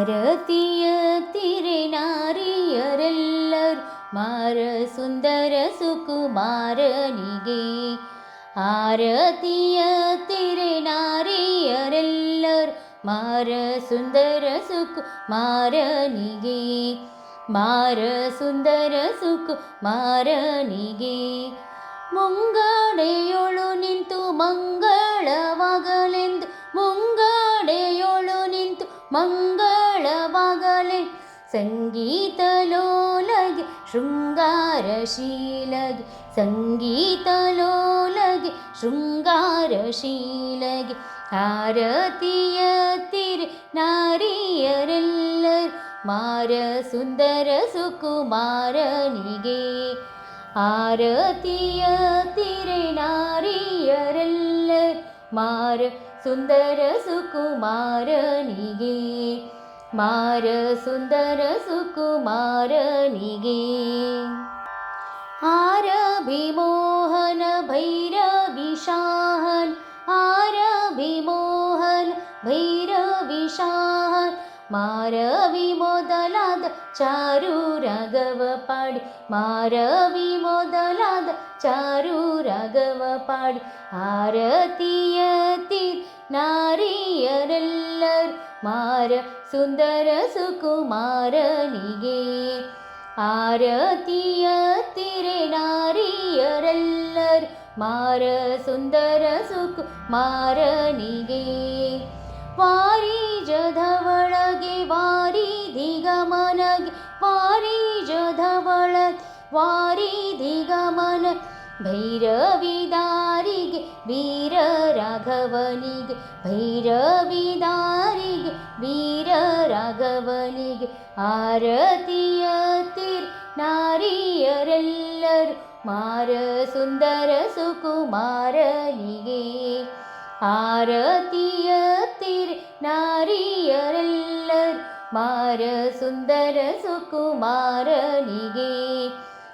ഭാരതീയ തിരനാറിയരല്ലർ മാര സുന്ദര സുകുമാരനികേ. ആരതീയ തിരനാറിയരല്ലർ മാര സുന്ദര സുകുമാരനികേ. മാര സുന്ദര സുകുമാരനികേ. മുങ്കടയോളു നിന്തു മംഗളവകളെന്ത് മുങ്കടയോളു നിന്തു മംഗ ಸಂಗೀತ ಲೋಲಗೆ ಶೃಂಗಾರಶೀಲಗೆ ಸಂಗೀತ ಲೋಲಗೆ ಶೃಂಗಾರಶೀಲಗೆ ಆರತಿಯ ತಿರೆ ನಾರಿಯರೆಲ್ಲರು ಮಾರ ಸುಂದರ ಸುಕುಮಾರನಿಗೆ ಆರತಿಯ ತಿರೆ ನಾರಿಯರೆಲ್ಲರು ಮಾರ ಸುಂದರ ಸುಕುಮಾರನಿಗೆ ಮಾರ ಸುಂದರ ಸುಕುಮಾರನಿಗೆ ಆರಭಿಮೋಹನ ಭೈರವಿಶಾಹನ್ ಆರಭಿಮೋಹನ್ ಭೈರವಿಶಾಹನ್ ಮಾರವಿ ಮೊದಲಾದ ಚಾರು ರಾಘವ ಪಾಡಿ ಮಾರವಿ ಮೊದಲಾದ ಚಾರು ರಾಘವ ಪಾಡಿ ಆರತಿಯ ತೀರ್ ನಾರಿಯರೆಲ್ಲರು ಮಾರ ಸುಂದರ ಸುಕುಮಾರನಿಗೆ ಆರತಿಯ ತಿರೆ ನಾರಿಯರೆಲ್ಲರು ಮಾರ ಸುಂದರ ಸುಕುಮಾರನಿಗೆ ವಾರಿಜದ ಒಳಗೆ ವಾರಿಧಿಗಮನಗೆ ವಾರಿಜದ ಒಳಗೆ ವಾರಿಧಿಗಮನ ಭೈರವಿದಾರಿಗೆ ವೀರ ರಾಘವನಿಗೆ ಭೈರವಿದಾರಿಗೆ ವೀರ ರಾಘವನಿಗೆ ಆರತಿಯ ತಿರ್ ನಾರಿಯರೆಲ್ಲರು ಮಾರ ಸುಂದರ ಸುಕುಮಾರನಿಗೆ ಆರತಿಯ ತಿರ್ ನಾರಿಯರೆಲ್ಲರು ಮಾರ ಸುಂದರ ಸುಕುಮಾರನಿಗೆ